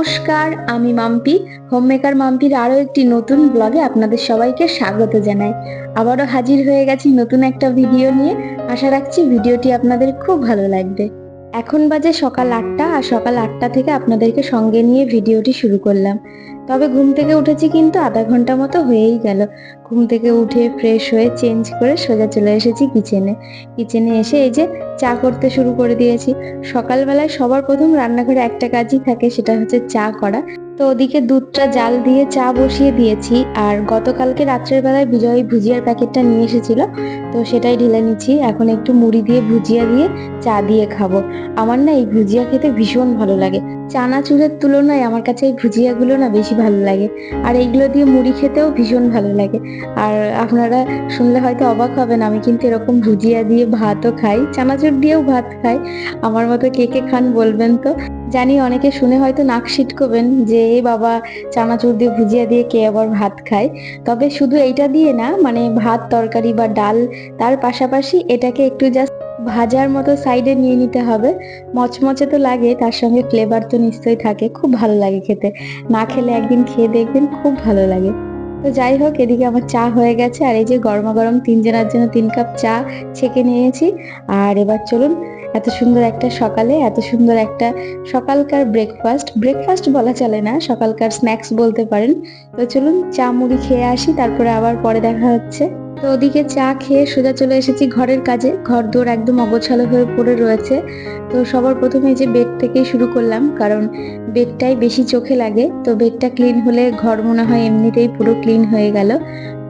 নমস্কার, আমি Mampi. Home homemaker মাম্পির আরও একটি নতুন ব্লগে আপনাদের সবাইকে স্বাগত জানাই। আবারও হাজির হয়ে গেছি নতুন একটা ভিডিও নিয়ে। আশা রাখছি ভিডিওটি আপনাদের খুব ভালো লাগবে। এখন বাজে সকাল আটটা, আর সকাল আটটা থেকে আপনাদেরকে সঙ্গে নিয়ে ভিডিওটি শুরু করলাম। তবে ঘুম থেকে উঠেছি কিন্তু আধা ঘণ্টা মতো হয়েই গেল। ঘুম থেকে উঠে ফ্রেশ হয়ে চেঞ্জ করে সোজা চলে এসেছি কিচেনে কিচেনে এসে এই যে চা করতে শুরু করে দিয়েছি। সকালবেলায় সবার প্রথম রান্নাঘরে একটা কাজই থাকে, সেটা হচ্ছে চা করা। তো ওদিকে দুধটা জাল দিয়ে চা বসিয়ে দিয়েছি, আর গতকালকে রাত্রের বেলায় বিজয় ভুজিয়ার প্যাকেটটা নিয়ে এসেছিল, তো সেটাই ঢেলে নিচ্ছি। এখন একটু মুড়ি দিয়ে ভুজিয়া দিয়ে চা দিয়ে খাব। আমার না এই ভুজিয়া খেতে ভীষণ ভালো লাগে। চানা চানাচুরের তুলনায় আমার কাছে এই ভুজিয়াগুলো না বেশি ভালো লাগে, আর এইগুলো দিয়ে মুড়ি খেতেও ভীষণ ভালো লাগে। আর আপনারা শুনলে হয়তো অবাক হবেন, আমি কিন্তু এরকম ভুজিয়া দিয়ে ভাতও খাই, চানাচুর দিয়েও ভাত খাই। আমার মতো কে কে খান বলবেন তো? জানি অনেকে শুনে হয়তো নাক সিটকোবেন যে, এ বাবা, চানাচুর দিয়ে ভুজিয়া দিয়ে কে আবার ভাত খায়? তবে শুধু এইটা দিয়ে না মানে ভাত, তরকারি বা ডাল, তার পাশাপাশি এটাকে একটু জাস্ট ভাজার মতো সাইডে নিয়ে নিতে হবে। মচমচে তো লাগে, তার সঙ্গে ফ্লেভার তো নিশ্চয়ই থাকে। খুব ভালো লাগে খেতে। না খেলে একদিন খেয়ে দেখবেন, খুব ভালো লাগে। তো যাই হোক, এদিকে আমার চা হয়ে গেছে। আর এই যে গরমা গরম তিনজনের জন্য তিন কাপ চা ছেঁকে নিয়েছি। আর এবার চলুন এত সুন্দর একটা সকালে, এত সুন্দর একটা সকালকার ব্রেকফাস্ট ব্রেকফাস্ট বলা চলে না, সকালকার স্ন্যাক্স বলতে পারেন। তো চলুন চা মুড়ি খেয়ে আসি, তারপরে আবার পরে দেখা হচ্ছে। তো ওদিকে চা খেয়ে সোজা চলে এসেছি ঘরের কাজে। ঘর দৌড় একদম অগোছালো হয়ে পড়ে রয়েছে। তো সবার প্রথমে যে বেড থেকেই শুরু করলাম, কারণ বেডটাই বেশি চোখে লাগে। তো বেডটা ক্লিন হলে ঘর মনে হয় এমনিতেই পুরো ক্লিন হয়ে গেল।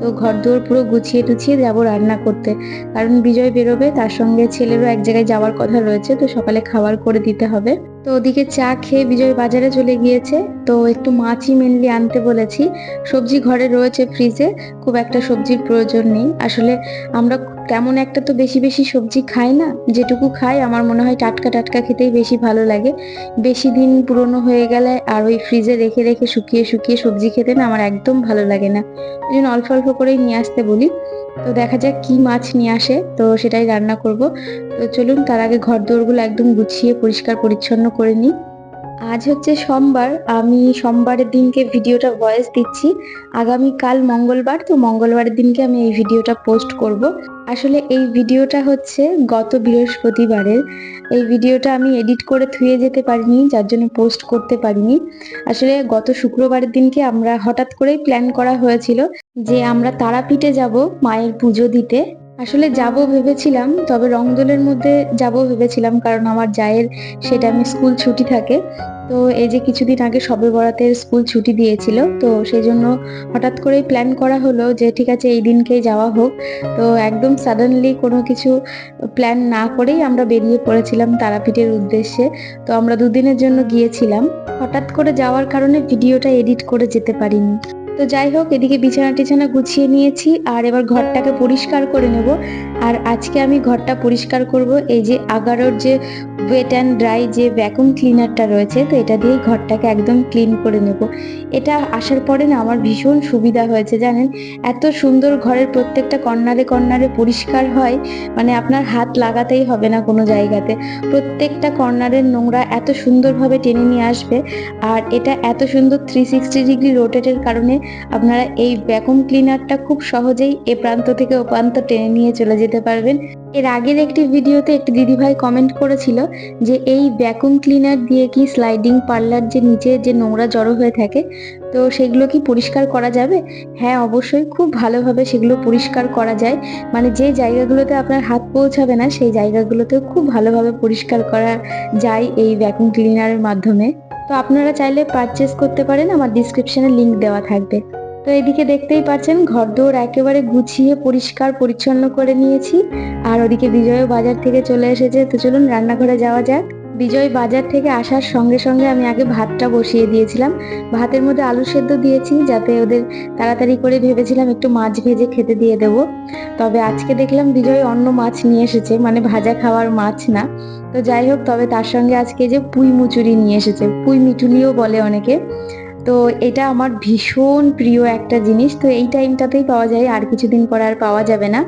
তো ঘর দুয়ার পুরো গুছিয়ে টুছিয়ে যাব রান্না করতে। কারণ বিজয় বেরোবে, তার সঙ্গে ছেলেরও এক জায়গায় যাওয়ার কথা রয়েছে, তো সকালে খাবার করে দিতে হবে। তো ওদিকে চা খেয়ে বিজয় বাজারে চলে গিয়েছে। তো একটু মাছই মেনলি আনতে বলেছি। সবজি ঘরে রয়েছে ফ্রিজে খুব একটা সবজির প্রয়োজন নেই। আসলে আমরা তেমন একটা তো বেশি বেশি সবজি খাই না, যেটুকু খাই আমার মনে হয় টাটকা টাটকা খেতেই বেশি ভালো লাগে। বেশি দিন পুরনো হয়ে গেলে আর ওই ফ্রিজে রেখে রেখে শুকিয়ে শুকিয়ে সবজি খেতে না আমার একদম ভালো লাগে না। ওই জন্য অল্প অল্প করেই নিয়ে আসতে বলি। তো দেখা যাক কি মাছ নিয়ে আসে। তো সেটাই রান্না করব। তো চলুন তার আগে ঘর দৌড়গুলো একদম গুছিয়ে পরিষ্কার পরিচ্ছন্ন করে নিই আজ হচ্ছে সোমবার, আমি সোমবারের দিনকে ভিডিওটা ভয়েস দিচ্ছি। আগামীকাল মঙ্গলবার, তো মঙ্গলবারের দিনকে আমি এই ভিডিওটা পোস্ট করব। আসলে এই ভিডিওটা হচ্ছে গত বৃহস্পতিবারের। এই ভিডিওটা আমি এডিট করে থুয়ে যেতে পারিনি, যার জন্য পোস্ট করতে পারিনি। আসলে গত শুক্রবারের দিনকে আমরা হঠাৎ করেই প্ল্যান করা হয়েছিল যে আমরা তারাপীঠে যাব মায়ের পুজো দিতে। আসলে যাব ভেবেছিলাম, তবে রংদোলের মধ্যে যাব ভেবেছিলাম কারণ আমার জায়ের সেটা আমি স্কুল ছুটি থাকে। তো এই যে কিছুদিন আগে সবে বরাতের স্কুল ছুটি দিয়েছিল, তো সেই জন্য হঠাৎ করেই প্ল্যান করা হলো যে ঠিক আছে এই দিনকেই যাওয়া হোক। তো একদম সাডেনলি কোনো কিছু প্ল্যান না করেই আমরা বেরিয়ে পড়েছিলাম তারাপীঠের উদ্দেশ্যে। তো আমরা দুদিনের জন্য গিয়েছিলাম। হঠাৎ করে যাওয়ার কারণে ভিডিওটা এডিট করে যেতে পারিনি। তো যাই হোক, এদিকে বিছানা টিছানা গুছিয়ে নিয়েছি আর এবার ঘরটাকে পরিষ্কার করে নেব। আর আজকে আমি ঘরটা পরিষ্কার করব এই যে আগারোর যে ওয়েট অ্যান্ড ড্রাই যে ভ্যাকুম ক্লিনারটা রয়েছে, তো এটা দিয়েই ঘরটাকে একদম ক্লিন করে নেব। এটা আসার পরে না আমার ভীষণ সুবিধা হয়েছে, জানেন? এত সুন্দর ঘরের প্রত্যেকটা কর্নারে কর্নারে পরিষ্কার হয় মানে আপনার হাত লাগাতেই হবে না কোনো জায়গাতে। প্রত্যেকটা কর্নারের নোংরা এত সুন্দরভাবে টেনে নিয়ে আসবে, আর এটা এত সুন্দর থ্রি সিক্সটি ডিগ্রি রোটেটের কারণে আপনারা এই ভ্যাকুম ক্লিনারটা খুব সহজেই এ প্রান্ত থেকে ও প্রান্ত টেনে নিয়ে চলে যেতে পারবেন। এর আগের একটি ভিডিওতে একটি দিদিভাই কমেন্ট করেছিল যে, এই ভ্যাকুম ক্লিনার দিয়ে কি স্লাইডিং পার্লার যে নিচে যে নোংরা জড়ো হয়ে থাকে, তো সেগুলো কি পরিষ্কার করা যাবে? হ্যাঁ অবশ্যই খুব ভালোভাবে সেগুলো পরিষ্কার করা যায়। মানে যে জায়গাগুলোতে আপনার হাত পৌঁছাবে না, সেই জায়গাগুলোতেও খুব ভালোভাবে পরিষ্কার করা যায় এই ভ্যাকুম ক্লিনারের মাধ্যমে। তো আপনারা চাইলে পারচেস করতে পারেন, আমার ডিসক্রিপশনে লিংক দেওয়া থাকবে। তো এদিকে দেখতেই পাচ্ছেন ঘর দৌড় একেবারে গুছিয়ে, পরিষ্কার, পরিচ্ছন্ন করে নিয়েছি। আর ওদিকে বিজয় বাজার থেকে চলে এসেছে। তো চলুন রান্নাঘরে যাওয়া যাক। বিজয় বাজার থেকে আসার সঙ্গে সঙ্গে আমি আগে ভাতটা বসিয়ে দিয়েছিলাম। ভাতের মধ্যে আলু সেদ্ধ দিয়েছি, যাতে ওদের তাড়াতাড়ি করে ভেবেছিলাম একটু মাছ ভেজে খেতে দিয়ে দেব। তবে আজকে দেখলাম বিজয় অন্য মাছ নিয়ে এসেছে মানে ভাজা খাওয়ার মাছ না। তো যাই হোক, তবে তার সঙ্গে আজকে যে পুঁই মুচুরি নিয়ে এসেছে, পুঁই মিটুলিও বলে অনেকে। তো এটা আমার ভীষণ প্রিয় একটা জিনিস। তো এই টাইমটাতেই পাওয়া যায়, আর কিছুদিন পর আর পাওয়া যাবে না।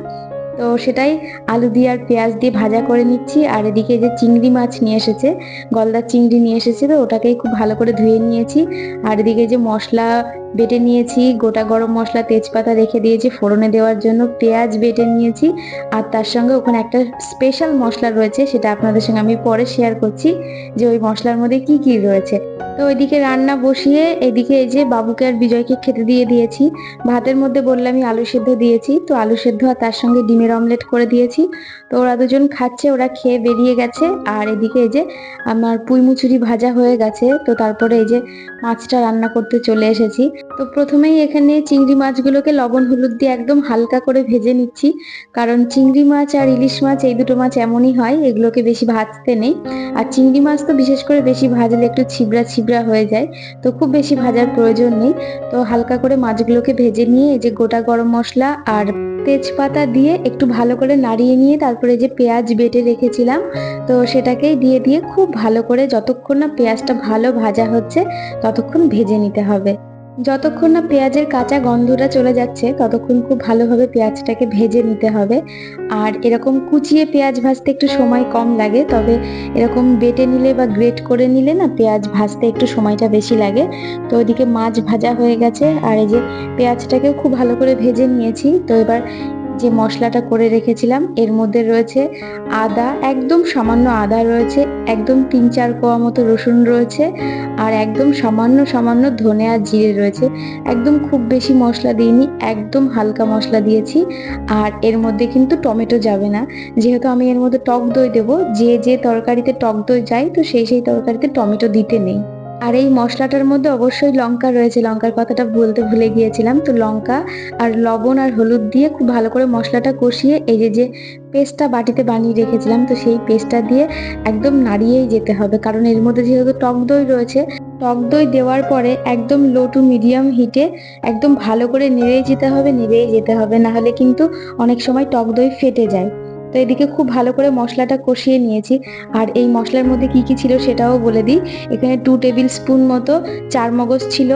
তো সেটাই আলু দিয়ে আর পেঁয়াজ দিয়ে ভাজা করে নিচ্ছি। আর এদিকে যে চিংড়ি মাছ নিয়ে এসেছে, গলদার চিংড়ি নিয়ে এসেছে, তো ওটাকেই খুব ভালো করে ধুয়ে নিয়েছি। আর এদিকে যে মশলা বেটে নিয়েছি, গোটা গরম মশলা তেজপাতা রেখে দিয়েছি ফোড়নে দেওয়ার জন্য, পেঁয়াজ বেটে নিয়েছি। আর তার সঙ্গে ওখানে একটা স্পেশাল মশলা রয়েছে, সেটা আপনাদের সঙ্গে আমি পরে শেয়ার করছি যে ওই মশলার মধ্যে কি কি রয়েছে। তো ওইদিকে রান্না বসিয়ে এদিকে এই যে বাবুকে আর বিজয়কে খেতে দিয়ে দিয়েছি। ভাতের মধ্যে বললামই আলু সেদ্ধ দিয়েছি। তো আলু সেদ্ধ আর তার সঙ্গে ডিমের অমলেট করে দিয়েছি। তো ওরা দুজন খাচ্ছে, ওরা খেয়ে বেরিয়ে গেছে। আর এদিকে এই যে আমার পুঁই মুচুরি ভাজা হয়ে গেছে। তো তারপরে এই যে মাছটা রান্না করতে চলে এসেছি। তো প্রথমেই এখানে চিংড়ি মাছগুলোকে লবণ, হলুদ দিয়ে একদম হালকা করে ভেজে নিচ্ছি। কারণ চিংড়ি মাছ আর ইলিশ মাছ এই দুটো মাছ এমনই হয়, এগুলোকে বেশি ভাজতে নেই। আর চিংড়ি মাছ তো বিশেষ করে বেশি ভাজলে একটু ছিবড়া হয়ে যায়। তো খুব বেশি ভাজার প্রয়োজন নেই। তো হালকা করে মাছগুলোকে ভেজে নিয়ে এই যে গোটা গরম মশলা আর তেজপাতা দিয়ে একটু ভালো করে নাড়িয়ে নিয়ে তারপরে যে পেঁয়াজ বেটে রেখেছিলাম, তো সেটাকেই দিয়ে দিয়ে খুব ভালো করে যতক্ষণ না পেঁয়াজটা ভালো ভাজা হচ্ছে ততক্ষণ ভেজে নিতে হবে। যতক্ষণ না পেঁয়াজের কাঁচা গন্ধটা চলে যাচ্ছে, ততক্ষণ খুব ভালোভাবে পেঁয়াজটাকে ভেজে নিতে হবে। আর এরকম কুচিয়ে পেঁয়াজ ভাজতে একটু সময় কম লাগে, তবে এরকম বেটে নিলে বা গ্রেট করে নিলে না পেঁয়াজ ভাজতে একটু সময়টা বেশি লাগে। তো ওইদিকে মাছ ভাজা হয়ে গেছে, আর এই যে পেঁয়াজটাকেও খুব ভালো করে ভেজে নিয়েছি। তো এবার যে মশলাটা করে রেখেছিলাম, এর মধ্যে রয়েছে আদা, একদম সামান্য আদা রয়েছে, একদম তিন চার কোয়া মতো রসুন রয়েছে, আর একদম সামান্য সামান্য ধনে আর জিরে রয়েছে। একদম খুব বেশি মশলা দিইনি, একদম হালকা মশলা দিয়েছি, আর এর মধ্যে কিন্তু টমেটো যাবে না। যেহেতু আমি এর মধ্যে টক দই দেবো, যে যে তরকারিতে টক দই যায় তো সেই সেই তরকারিতে টমেটো দিতে নেই। আর এই মশলাটার মধ্যে অবশ্যই লঙ্কা রয়েছে। লঙ্কার কথাটা বলতে ভুলে গিয়েছিলাম। তো লঙ্কা আর লবণ আর হলুদ দিয়ে খুব ভালো করে মশলাটা কষিয়ে এই যে যে পেস্টটা বাটিতে বানিয়ে রেখেছিলাম, তো সেই পেস্টটা দিয়ে একদম নাড়িয়েই যেতে হবে। কারণ এর মধ্যে যেহেতু টক দই রয়েছে, টক দই দেওয়ার পরে একদম লো টু মিডিয়াম হিটে একদম ভালো করে নেড়েই যেতে হবে, নেড়েই যেতে হবে। না হলে কিন্তু অনেক সময় টক দই ফেটে যায়। তো এদিকে খুব ভালো করে মশলাটা কষিয়ে নিয়েছি। আর এই মশলার মধ্যে কি কি ছিল সেটাও বলে দিই। এখানে টু টেবিল স্পুন মতো চার মগজ ছিল।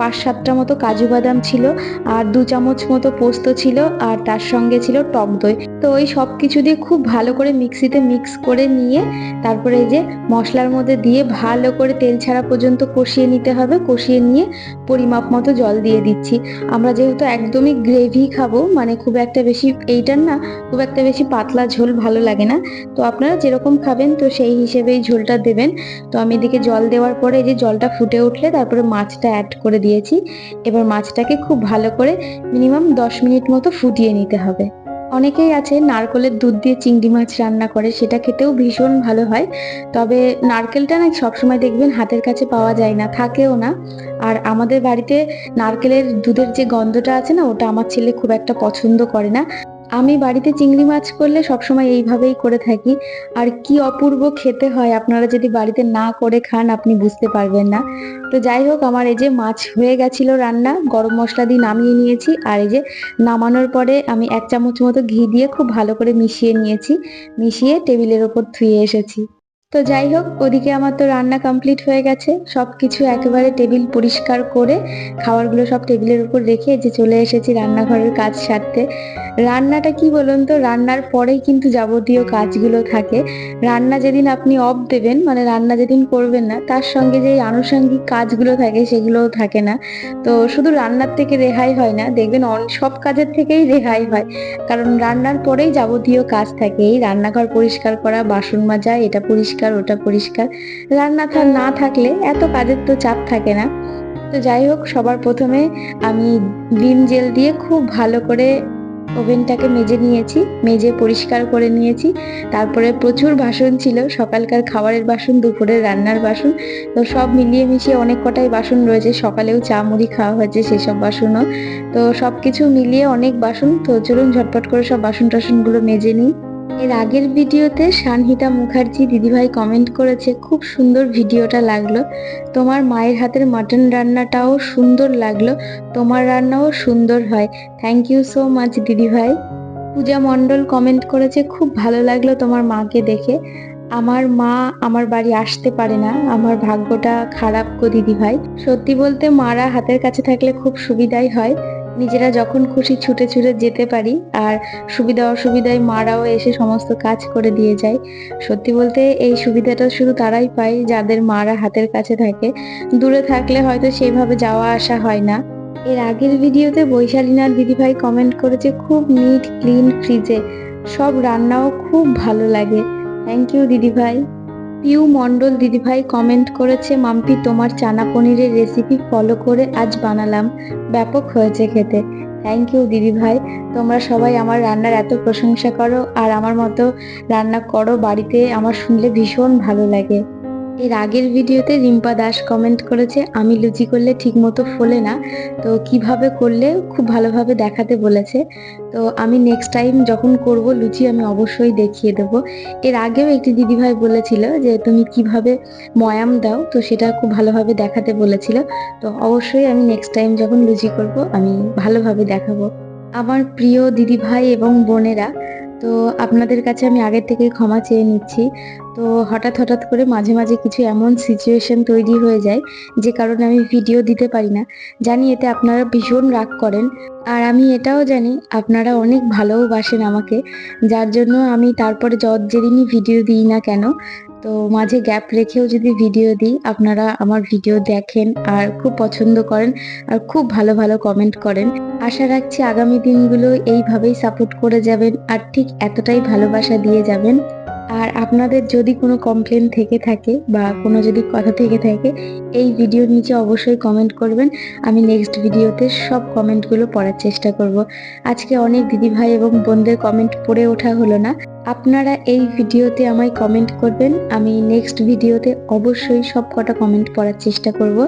পাঁচ সাতটা মতো কাজু বাদাম ছিল আর দু চামচ মতো পোস্ত ছিল আর তার সঙ্গে ছিল টক দই। তো ওই সব কিছু দিয়ে খুব ভালো করে মিক্সিতে মিক্স করে নিয়ে তারপরে এই যে মশলার মধ্যে দিয়ে ভালো করে তেল ছাড়া পর্যন্ত কষিয়ে নিতে হবে। কষিয়ে নিয়ে পরিমাপ মতো জল দিয়ে দিচ্ছি। আমরা যেহেতু একদমই গ্রেভি খাব মানে খুব একটা বেশি এইটার না, খুব একটা বেশি পাতলা ঝোল ভালো লাগে না। তো আপনারা যেরকম খাবেন, তো সেই হিসেবেই ঝোলটা দেবেন। তো আমি এদিকে জল দেওয়ার পরে এই যে জলটা ফুটে উঠলে তারপরে মাছটা অ্যাড করে দিয়েছি। এবার মাছটাকে খুব ভালো করে মিনিমাম দশ মিনিট মতো ফুটিয়ে নিতে হবে। অনেকেই আছে নারকেলের দুধ দিয়ে চিংড়ি মাছ রান্না করে, সেটা খেতেও ভীষণ ভালো হয়। তবে নারকেলটা না সবসময় দেখবেন হাতের কাছে পাওয়া যায় না, থাকেও না। আর আমাদের বাড়িতে নারকেলের দুধের যে গন্ধটা আছে না, ওটা আমার ছেলে খুব একটা পছন্দ করে না। আমি বাড়িতে চিংড়ি মাছ করলে সবসময় এইভাবেই করে থাকি। আর কি অপূর্ব খেতে হয়, আপনারা যদি বাড়িতে না করে খান, আপনি বুঝতে পারবেন না। তো যাই হোক, আমার এই যে মাছ হয়ে গেছিল রান্না, গরম মশলা দিয়ে নামিয়ে নিয়েছি। আর এই যে নামানোর পরে আমি এক চামচ মতো ঘি দিয়ে খুব ভালো করে মিশিয়ে নিয়েছি। মিশিয়ে টেবিলের ওপর ধুয়ে এসেছি। তো যাই হোক, ওদিকে আমার তো রান্না কমপ্লিট হয়ে গেছে। সব কিছু একেবারে টেবিল পরিষ্কার করে খাবারগুলো সব টেবিলের উপর রেখে যে চলে এসেছি রান্নাঘরের কাজ সারতে। রান্নাটা কি বলুন তো, রান্নার পরেই কিন্তু যাবতীয় কাজগুলো থাকে। রান্না যেদিন আপনি অফ দেবেন মানে রান্না যেদিন করবেন না, তার সঙ্গে যে আনুষঙ্গিক কাজগুলো থাকে সেগুলোও থাকে না। তো শুধু রান্নার থেকে রেহাই হয় না, দেখবেন সব কাজের থেকেই রেহাই হয়। কারণ রান্নার পরেই যাবতীয় কাজ থাকে। এই রান্নাঘর পরিষ্কার করা, বাসন মাজা, এটা পরিষ্কার ওটা পরিষ্কার। রান্না না থাকলে এত কাজের তো চাপ থাকে না। তো যাই হোক, সবার প্রথমে আমি ডিম জেল দিয়ে খুব ভালো করে ওভেনটাকে মেজে নিয়েছি, মেজে পরিষ্কার করে নিয়েছি। তারপরে প্রচুর বাসন ছিল, সকালকার খাবারের বাসন, দুপুরের রান্নার বাসন। তো সব মিলিয়ে মিশিয়ে অনেক কটাই বাসন রয়েছে, সকালেও চা মুড়ি খাওয়া হয়েছে সেসব বাসনও। তো সব কিছু মিলিয়ে অনেক বাসন, তো চলুন ঝটপট করে সব বাসন টাসনগুলো মেজে নিই। এর আগের ভিডিওতে শানহিতা মুখার্জি দিদিভাই কমেন্ট করেছে, খুব সুন্দর ভিডিওটা লাগল। তোমার মায়ের হাতের মাটন রান্নাটাও সুন্দর লাগল। তোমার রান্নাও সুন্দর হয়। থ্যাংক ইউ সো মাচ দিদিভাই। পূজা মণ্ডল কমেন্ট করেছে, খুব ভালো লাগল তোমার মাকে দেখে। আমার মা আমার বাড়ি আসতে পারে না। আমার ভাগ্যটা খারাপ গো দিদি ভাই সত্যি বলতে মারা হাতের কাছে থাকলে খুব সুবিধাই হয়। নিজেরা যখন খুশি ছুটে ছুটে যেতে পারি আর সুবিধা অসুবিধায় মারাও এসে সমস্ত কাজ করে দিয়ে যায়। সত্যি বলতে এই সুবিধাটা শুধু তারাই পায় যাদের মারা হাতের কাছে থাকে। দূরে থাকলে হয়তো সেইভাবে যাওয়া আসা হয় না। এর আগের ভিডিওতে বৈশালীনাথ দিদিভাই কমেন্ট করেছে খুব নিট ক্লিন ফ্রিজে সব রান্নাও খুব ভালো লাগে। থ্যাংক ইউ দিদিভাই। পিউ মণ্ডল দিদিভাই কমেন্ট করেছে, মাম্পি, তোমার চানা পনিরের রেসিপি ফলো করে আজ বানালাম। ব্যাপক হয়েছে খেতে। থ্যাংক ইউ দিদিভাই। তোমরা সবাই আমার রান্নার এত প্রশংসা করো আর আমার মতো রান্না করো বাড়িতে, আমার শুনলে ভীষণ ভালো লাগে। এর আগের ভিডিওতে রিম্পা দাস কমেন্ট করেছে, আমি লুচি করলে ঠিক মতো ফোলে না। তো কীভাবে করলে খুব ভালোভাবে দেখাতে বলেছে। তো আমি নেক্সট টাইম যখন করব লুচি আমি অবশ্যই দেখিয়ে দেবো। এর আগেও একটি দিদিভাই বলেছিল যে, তুমি কীভাবে ময়াম দাও? তো সেটা খুব ভালোভাবে দেখাতে বলেছিল। তো অবশ্যই আমি নেক্সট টাইম যখন লুচি করব, আমি ভালোভাবে দেখাবো। আমার প্রিয় দিদিভাই এবং বোনেরা তো আপনাদের কাছে আমি আগের থেকে ক্ষমা চেয়ে নিচ্ছি। তো হঠাৎ হঠাৎ করে মাঝে মাঝে কিছু এমন সিচুয়েশন তৈরি হয়ে যায়, যে কারণে আমি ভিডিও দিতে পারি না। জানি এতে আপনারা ভীষণ রাগ করেন। আর আমি এটাও জানি, আপনারা অনেক ভালোবাসেন আমাকে। যার জন্য আমি তারপরে যত যেদিনই ভিডিও দিই না কেন। তো মাঝে গ্যাপ রেখেও যদি ভিডিও দিই, আপনারা আমার ভিডিও দেখেন আর খুব পছন্দ করেন আর খুব ভালো ভালো কমেন্ট করেন। আশা রাখছি আগামী দিনগুলো এইভাবেই সাপোর্ট করে যাবেন আর ঠিক এতটাই ভালোবাসা দিয়ে যাবেন। আর আপনাদের যদি কোনো কমপ্লেন থেকে থাকে বা কোনো যদি কথা থেকে থাকে, এই ভিডিওর নিচে অবশ্যই কমেন্ট করবেন। আমি নেক্সট ভিডিওতে সব কমেন্টগুলো পড়ার চেষ্টা করব। আজকে অনেক দিদিভাই এবং বোনদের কমেন্ট পড়ে ওঠা হলো না। আপনারা এই ভিডিওতে আমায় কমেন্ট করবেন। আমি নেক্সট ভিডিওতে অবশ্যই সব কটা কমেন্ট পড়ার চেষ্টা করব।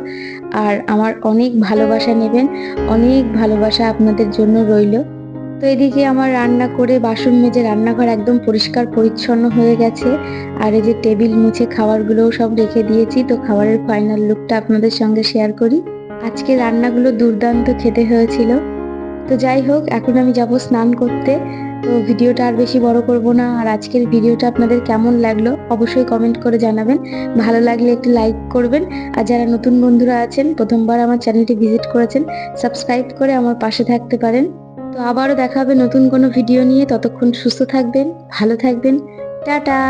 আর আমার অনেক ভালোবাসা নেবেন। অনেক ভালোবাসা আপনাদের জন্য রইল। তো এদিকে আমার রান্না করে বাসন মেজে রান্নাঘর একদম পরিষ্কার, পরিচ্ছন্ন হয়ে গেছে। আর এই যে টেবিল মুছে খাবারগুলোও সব রেখে দিয়েছি, তো খাবারের ফাইনাল লুকটা আপনাদের সঙ্গে শেয়ার করি। আজকে রান্নাগুলো দুর্দান্ত খেতে হয়েছিল। তো যাই হোক, এখন আমি যাব স্নান করতে। তো ভিডিওটা আর বেশি বড় করব না, আর আজকের ভিডিওটা আপনাদের কেমন লাগল অবশ্যই কমেন্ট করে জানাবেন। ভালো লাগলে একটু লাইক করবেন। আর যারা নতুন বন্ধুরা আছেন, প্রথমবার আমার চ্যানেলটি ভিজিট করেছেন সাবস্ক্রাইব করে আমার পাশে থাকতে পারেন। তো আবারও দেখা হবে নতুন কোনো ভিডিও নিয়ে। ততক্ষণ সুস্থ থাকবেন ভালো থাকবেন। টাটা!